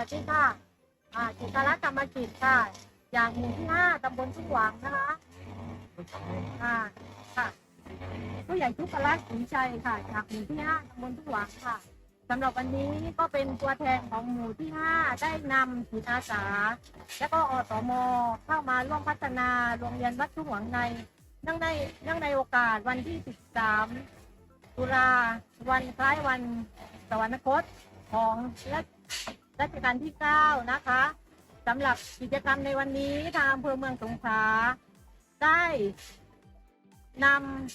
สวัสดีค่ะอ่าจิตรรัตน์กรรมกิจค่ะ อย่างหมู่ที่ห้าตำบลทุ่งหวังนะคะอ่าค่ะผู้ใหญ่ทุกรัตน์ขุนชัยค่ะ จากหมู่ที่ห้าตำบลทุ่งหวังค่ะสำหรับวันนี้ก็เป็นตัวแทนของหมู่ที่ห้าได้นำจิตอาสา และก็อสมเข้ามาร่วมพัฒนาโรงเรียนวัดทุ่งหวังในเนื่องในเนื่องในโอกาสวันที่ 13 ตุลาวันคล้ายวันสวรรคตของรัช รัชกาลที่ 9 นะคะสำหรับกิจกรรมในวันนี้ทางอำเภอเมืองสงขลาได้น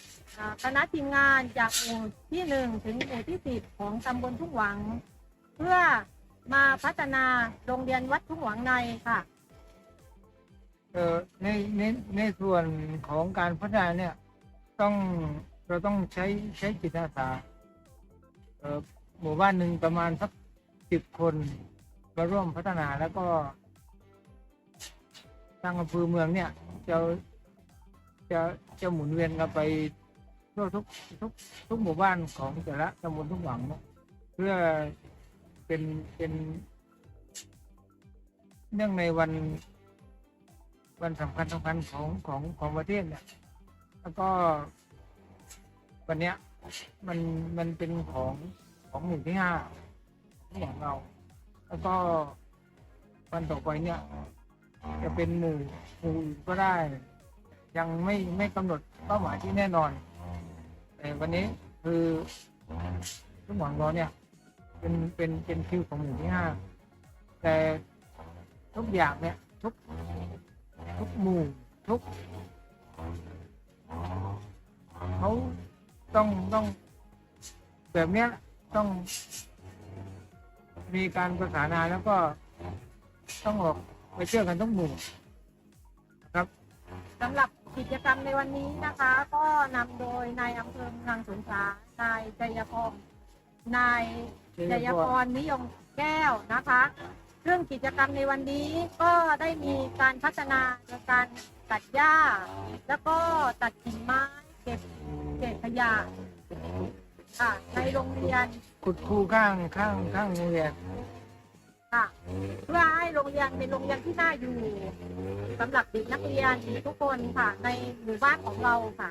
ำคณะทีมงานจากหมู่ที่ 1 ถึงหมู่ที่ 10 ของตำบลทุ่งหวัง เพื่อมาพัฒนาโรงเรียนวัดทุ่งหวังในค่ะเออในในในส่วนของการพัฒนาเนี่ยต้องเราต้องใช้ใช้จิตอาสาเออหมู่บ้านหนึ่งประมาณสักสิบคน มาร่วมพัฒนาแล้วก็ทางอำเภอเมืองเนี่ยจะจะจะหมุนเวียนกันไปทั่วทุกทุกทุกหมู่บ้านของแต่ละตำบลทุกหวังเพื่อเป็นเป็น เนื่องในวัน วันสำคัญสำคัญของของของประเทศเนี่ยแล้วก็วันเนี้ยมันมันเป็นของของหมู่ที่ห้าของเรา แล้วก็วันต่อไปเนี่ย จะเป็นหมู่หมู่อื่นก็ได้ ยังไม่ไม่กำหนดเป้าหมายที่แน่นอน แต่วันนี้คือทุกหวังเราเนี่ย เป็นเป็นเป็นคิวของหมู่ที่ห้าแต่ทุกอย่างเนี่ย ทุก ทุกหมู่ทุกเขาต้องต้องแบบเนี้ยต้อง มีการประสานงานแล้วก็ต้องออกไปเชื่อกันทุกหมู่นครับสำหรับกิจกรรมในวันนี้นะคะ ก็นำโดยนายอำเภอเมืองสงขลานายชัยพรนายชัยพรนิยมแก้วนะคะซึ่องกิจกรรมในวันนี้ก็ได้มีการพัฒนาในการตัดหญ้า แล้วก็ตัดกิ่งไม้เก็บเศษขยะ ค่ะ ในโรงเรียนขุดคูข้างข้างข้างโรงเรียนค่ะ เพื่อให้โรงเรียนเป็นโรงเรียนที่น่าอยู่สำหรับเด็กนักเรียนทุกคนค่ะ ในหมู่บ้านของเราค่ะ